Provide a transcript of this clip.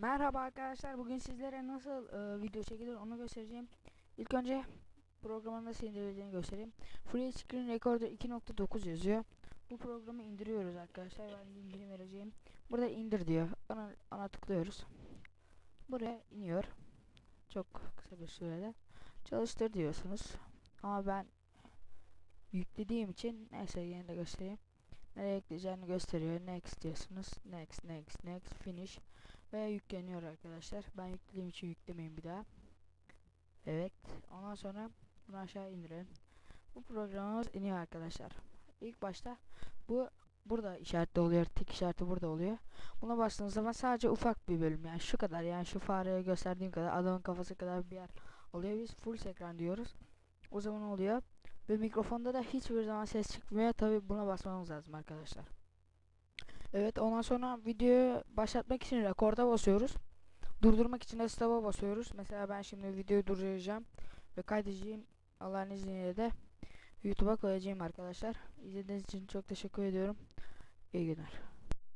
Merhaba arkadaşlar. Bugün sizlere nasıl e, video çekilir onu göstereceğim. İlk önce programın nasıl indirileceğini göstereyim. Free Screen Recorder 2.9 yazıyor. Bu programı indiriyoruz arkadaşlar. Ben linkini vereceğim. Burada indir diyor. Ona, ona tıklıyoruz. Buraya iniyor. Çok kısa bir sürede. Çalıştır diyorsunuz. Ama ben yüklediğim için neyse yine de göstereyim. Nereye ekleyeceğini gösteriyor. Next diyorsunuz. Next, next, next, finish. Ve yükleniyor arkadaşlar. Ben yüklediğim için yüklemeyin bir daha. Evet. Ondan sonra bunu aşağı indirelim. Bu programımız iniyor arkadaşlar. İlk başta bu burada işaretli oluyor. Tik işareti burada oluyor. Buna bastığınız zaman sadece ufak bir bölüm yani şu kadar yani şu fareye gösterdiğim kadar adamın kafası kadar bir yer oluyor. Biz full ekran diyoruz. O zaman oluyor. Ve mikrofonda da hiçbir zaman ses çıkmıyor. Tabi buna basmamız lazım arkadaşlar. Evet ondan sonra videoyu başlatmak için rekorda basıyoruz. Durdurmak için de stop'a basıyoruz. Mesela ben şimdi videoyu durduracağım ve kaydedeceğim. Allah'ın izniyle de YouTube'a koyacağım arkadaşlar. İzlediğiniz için çok teşekkür ediyorum. İyi günler.